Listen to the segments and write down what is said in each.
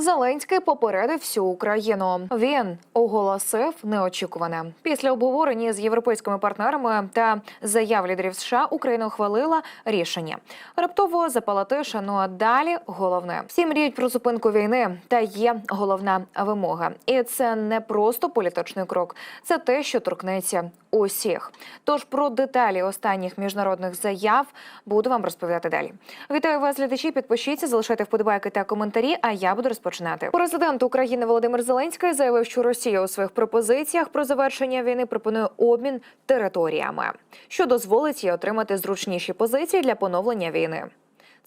Зеленський попередив всю Україну. Він оголосив неочікуване після обговорення з європейськими партнерами та заяв лідерів США. Україна ухвалила рішення. Раптово запала тиша. Ну а далі головне всі мріють про зупинку війни. Та є головна вимога, і це не просто політичний крок, це те, що торкнеться усіх. Тож про деталі останніх міжнародних заяв буду вам розповідати далі. Вітаю вас, глядачі. Підпишіться, залишайте вподобайки та коментарі. А я буду розпочинати. Президент України Володимир Зеленський заявив, що Росія у своїх пропозиціях про завершення війни пропонує обмін територіями, що дозволить їй отримати зручніші позиції для поновлення війни.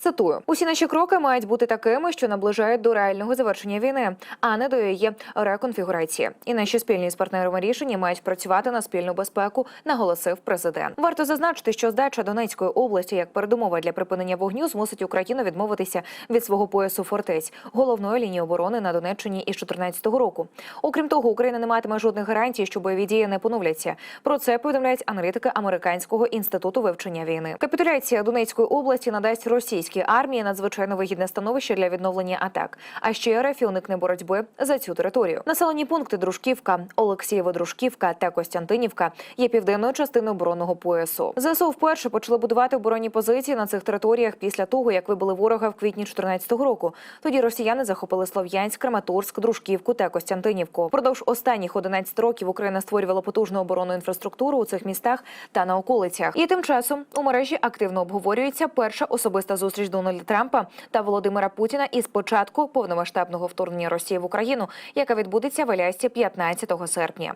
Цитую: усі наші кроки мають бути такими, що наближають до реального завершення війни, а не до її реконфігурації. І наші спільні з партнерами рішення мають працювати на спільну безпеку, наголосив президент. Варто зазначити, що здача Донецької області як передумова для припинення вогню змусить Україну відмовитися від свого поясу фортець, головної лінії оборони на Донеччині із 2014 року. Окрім того, Україна не матиме жодних гарантій, що бойові дії не поновляться. Про це повідомляють аналітики американського інституту вивчення війни. Капітуляція Донецької області надасть російській армії надзвичайно вигідне становище для відновлення атак. А ще РФ уникне боротьби за цю територію. Населені пункти Дружківка, Олексієво Дружківка та Костянтинівка є південною частиною оборонного поясу. ЗСУ вперше почали будувати оборонні позиції на цих територіях після того, як вибили ворога в квітні 2014 року. Тоді росіяни захопили Слов'янськ, Краматорськ, Дружківку та Костянтинівку. Продовж останніх 11 років Україна створювала потужну оборонну інфраструктуру у цих містах та на околицях. І тим часом у мережі активно обговорюється перша особиста зустріч Дональда Трампа та Володимира Путіна із початку повномасштабного вторгнення Росії в Україну, яка відбудеться в Алясці 15 серпня.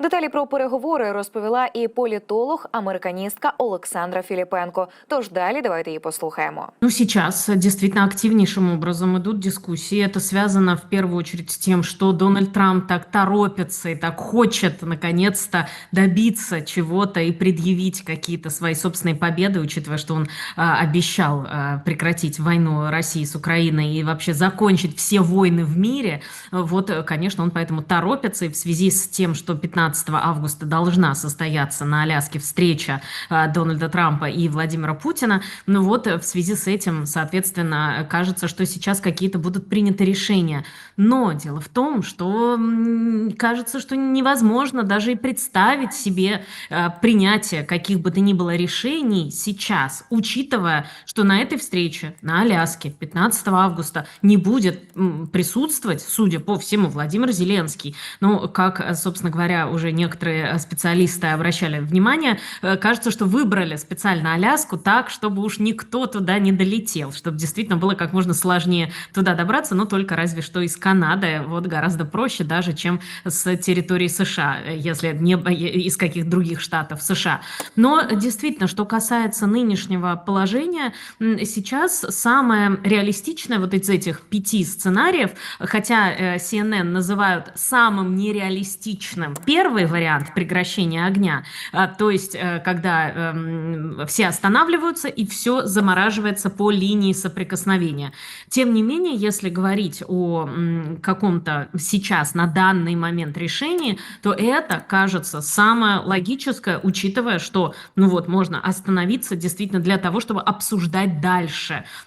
Деталі про переговори розповіла і політолог, американістка Олександра Філіпенко. Тож далі давайте її послухаємо. Ну, сейчас э, действительно активнейшим образом идут дискуссии. Это связано в первую очередь с тем, что Дональд Трамп так торопится и так хочет наконец-то добиться чего-то и предъявить какие-то свои собственные победы, учитывая, что он а, обещал а, прекратить войну России с Украиной и вообще закончить все войны в мире. Вот, э, конечно, он поэтому торопится. И в связи с тем, что 15 августа должна состояться на Аляске встреча а, Дональда Трампа и Владимира Путина, ну вот э, в связи с этим, соответственно, кажется, что сейчас какие-то будут приняты решения. Но дело в том, что кажется, что невозможно даже и представить себе э, принятие каких бы то ни было решений сейчас, учитывая, что на этой встрече на Аляске 15 августа не будет присутствовать, судя по всему, Владимир Зеленский. Ну, как, собственно говоря, уже некоторые специалисты обращали внимание, э, кажется, что выбрали специально Аляску так, чтобы уж никто туда не долетел, чтобы действительно было как можно сложнее туда добраться, но только разве что из Канады, вот гораздо проще даже, чем с территории США, если не из каких других штатов США. Но действительно, что касается нынешнего положения, сейчас самое реалистичное вот из этих пяти сценариев, хотя э, CNN называют самым нереалистичным первый вариант прекращения огня, а, то есть э, когда эм, все останавливаются и все замораживается по линии соприкосновения. Тем не менее, если говорить о каком-то сейчас на данный момент решении, то это кажется самое логическое, учитывая, что ну вот можно остановиться действительно для того, чтобы обсуждать дальше.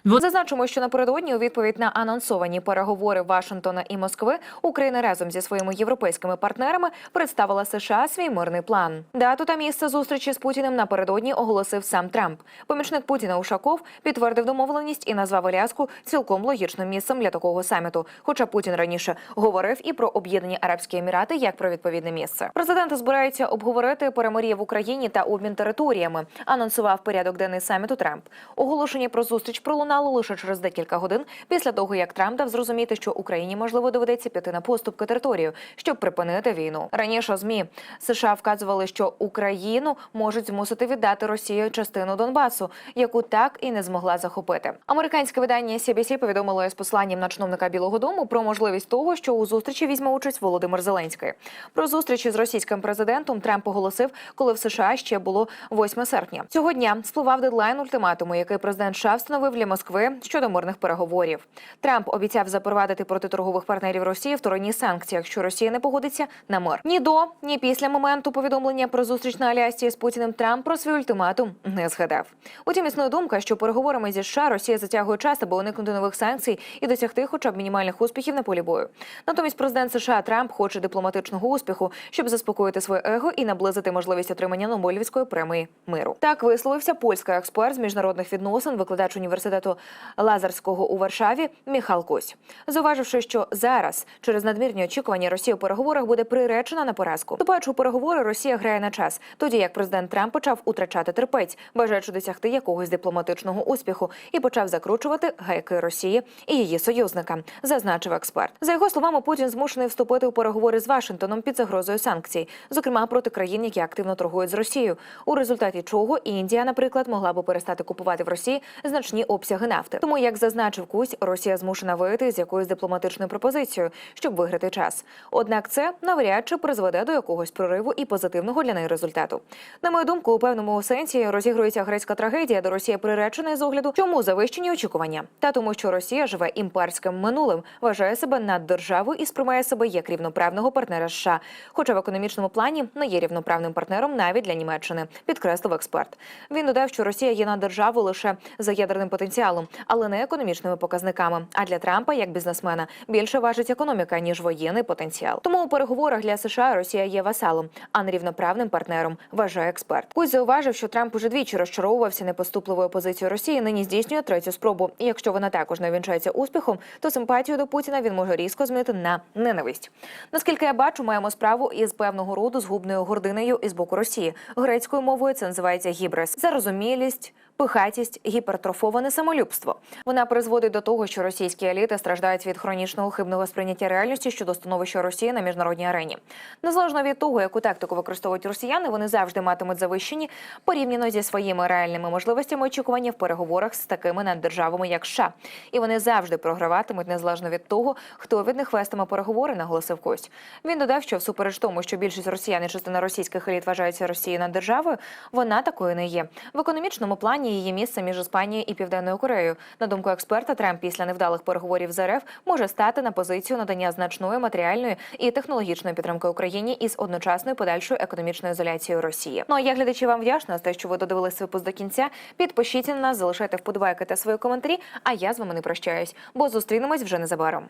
Вот Зазначимо, що напередодні у відповідь на анонсовані переговори Вашингтона і Москви Україна разом зі своїми європейськими партнерами представила США свій мирний план. Дату та місце зустрічі з Путіним напередодні оголосив сам Трамп. Помічник Путіна Ушаков підтвердив домовленість і назвав Аляску цілком логічним місцем для такого саміту. Хоча Путін раніше говорив і про об'єднані Арабські Емірати як про відповідне місце. Президенти збираються обговорити перемир'я в Україні та обмін територіями. Анонсував порядок денний саміту Трамп. Оголошення про зустріч пролунало лише через декілька годин після того, як Трамп дав зрозуміти, що Україні можливо доведеться піти на поступки територію, щоб припинити війну. Раніше змі США вказували, що Україну можуть змусити віддати Росії частину Донбасу, яку так і не змогла захопити. Американське видання CBC повідомило з посланням на чиновника Білого Дому про можливість того, що у зустрічі візьме участь Володимир Зеленський. Про зустріч із російським президентом Трамп оголосив, коли в США ще було 8 серпня. Цього дня спливав дедлайн ультиматуму, який президент США встановив для Москви щодо мирних переговорів. Трамп обіцяв запровадити проти торгових партнерів Росії вторинні санкції, якщо Росія не погодиться на мир. Ні до, ні після моменту повідомлення про зустріч на Алясці з Путіним Трамп про свій ультиматум не згадав. Утім, існує думка, що переговорами зі США Росія затягує час, аби уникнути нових санкцій і досягти хоча б мінімальних успіхів на полі бою. Натомість президент США Трамп хоче дипломатичного успіху, щоб заспокоїти своє его і наблизити можливість отримання Нобелівської премії миру. Так висловився польський експерт з міжнародних відносин, викладач університету Лазарського у Варшаві Міхал Кось, зауваживши, що зараз через надмірні очікування Росія у переговорах буде приречена на поразку. Вступаючи у переговори, Росія грає на час, тоді як президент Трамп почав утрачати терпець, бажаючи досягти якогось дипломатичного успіху, і почав закручувати гайки Росії і її союзникам, зазначив експерт. За його словами, Путін змушений вступити у переговори з Вашингтоном під загрозою санкцій, зокрема проти країн, які активно торгують з Росією, у результаті чого Індія, наприклад, могла би перестати купувати в Росії значні обсяги нафти. Тому, як зазначив Кусь, Росія змушена вийти з якоюсь дипломатичною пропозицією, щоб виграти час. Однак це навряд чи призведе до якогось прориву і позитивного для неї результату. На мою думку, у певному сенсі розігрується грецька трагедія, де Росія приречена з огляду, чому завищені очікування, та тому, що Росія живе імперським минулим, вважає себе наддержавою і сприймає себе як рівноправного партнера США, хоча в економічному плані не є рівноправним партнером навіть для Німеччини, підкреслив експерт. Він додав, що Росія є наддержавою лише за ядерним потенціалом, але не економічними показниками. А для Трампа, як бізнесмена, більше важить економіка ніж воєнний потенціал. Тому у переговорах для США Росія є васалом, а не рівноправним партнером, вважає експерт. Кузь зауважив, що Трамп уже двічі розчаровувався непоступливою позицією Росії. Нині здійснює третю спробу. І якщо вона також не вінчається успіхом, то симпатію до Путіна він може різко змінити на ненависть. Наскільки я бачу, маємо справу із певного роду згубною гординею із боку Росії. Грецькою мовою це називається гібрис. Зарозумілість. Пихатість, гіпертрофоване самолюбство. Вона призводить до того, що російські еліти страждають від хронічного хибного сприйняття реальності щодо становища Росії на міжнародній арені. Незалежно від того, яку тактику використовують росіяни, вони завжди матимуть завищені порівняно зі своїми реальними можливостями очікування в переговорах з такими наддержавами, як США. І вони завжди програватимуть незалежно від того, хто від них вестиме переговори, наголосив Кость. Він додав, що всупереч тому, що більшість росіян і частина російських еліт вважаються Росією наддержавою, вона такою не є. В економічному плані її місце між Іспанією і Південною Кореєю. На думку експерта, Трамп після невдалих переговорів з РФ може стати на позицію надання значної матеріальної і технологічної підтримки Україні із одночасною подальшою економічною ізоляцією Росії. Ну а я глядачі вам вдячна за те, що ви додивились випуск до кінця. Підпишіться на нас, залишайте вподобайки та свої коментарі. А я з вами не прощаюсь, бо зустрінемось вже незабаром.